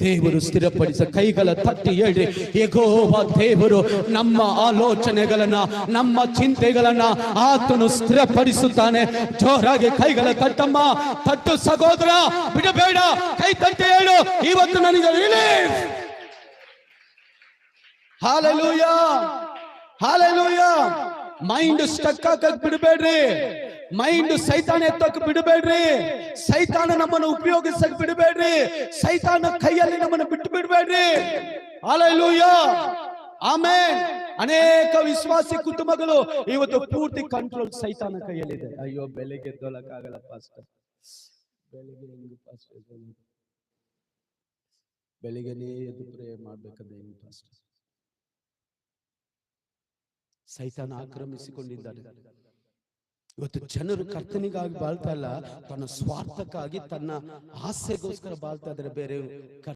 ದೇವರು ಸ್ಥಿರಪಡಿಸ ಕೈಗಳ ತಟ್ಟಿ ಹೇಳಿ ಯೆಹೋವ ದೇವರು ನಮ್ಮ ಆಲೋಚನೆಗಳನ್ನ, ನಮ್ಮ ಚಿಂತೆಗಳನ್ನ ಆತನು ಸ್ಥಿರಪಡಿಸುತ್ತಾನೆ. ಜೋರಾಗಿ ಕೈಗಳ ತಟ್ಟಮ್ಮ, ತಟ್ಟು ಸಹೋದರ, ಬಿಡಬೇಡ. ಕೈ ತಟ್ಟಿ ಹೇಳು. ಇವತ್ತು ನನಗೆ relief hallelujah hallelujah mind stuck ಹಾಕಕ್ ಬಿಡಬೇಡ್ರಿ. ಮೈಂಡ್ ಸೈತಾನ ಎತ್ತಕ್ ಬಿಡಬೇಡ್ರಿ. ಸೈತಾನ ನಮ್ಮನ್ನು ಉಪಯೋಗಿಸಕ್ ಬಿಡಬೇಡ್ರಿ. ಸೈತಾನ ಕೈಯಲ್ಲಿ ನಮ್ಮನ್ನು ಬಿಟ್ಟು ಬಿಡಬೇಡ್ರಿ. ಹಾಲೆಲೂಯ. ಆಮೇನ್. ಅನೇಕ ವಿಶ್ವಾಸಿ ಕುಟುಂಬಗಳು ಇವತ್ತು ಪೂರ್ತಿ ಕಂಟ್ರೋಲ್ ಸೈತಾನ ಕೈಯಲ್ಲಿದೆ. ಅಯ್ಯೋ ಬೆಳಿಗ್ಗೆ ಎದ್ದೋಲಕ್ಕಾಗಲ್ಲ ಪಾಸ್ಟರ್ ಬೆಳಿಗ್ಗೆ ಹೆಂಗ್ ಪಾಸ್ಟರ್ ಬೆಳಿಗ್ಗೆನೇ ಎದ್ದು ಪ್ರೇ ಮಾಡ್ಬೇಕಂದ್ರೆ ಹೆಂಗ್ ಪಾಸ್ಟರ್ ಸೈತಾನ ಆಕ್ರಮಿಸಿಕೊಂಡಿದ್ದಾರೆ. ಇವತ್ತು ಜನರು ಕರ್ತನಿಗಾಗಿ ಬಾಳ್ತಾ ಇಲ್ಲ ತನ್ನ ಸ್ವಾರ್ಥಕ್ಕಾಗಿ ತನ್ನ ಆಸೆಗೋಸ್ಕರ ಬಾಳ್ತಾ ಇದ್ದಾರೆ ಬೇರೆ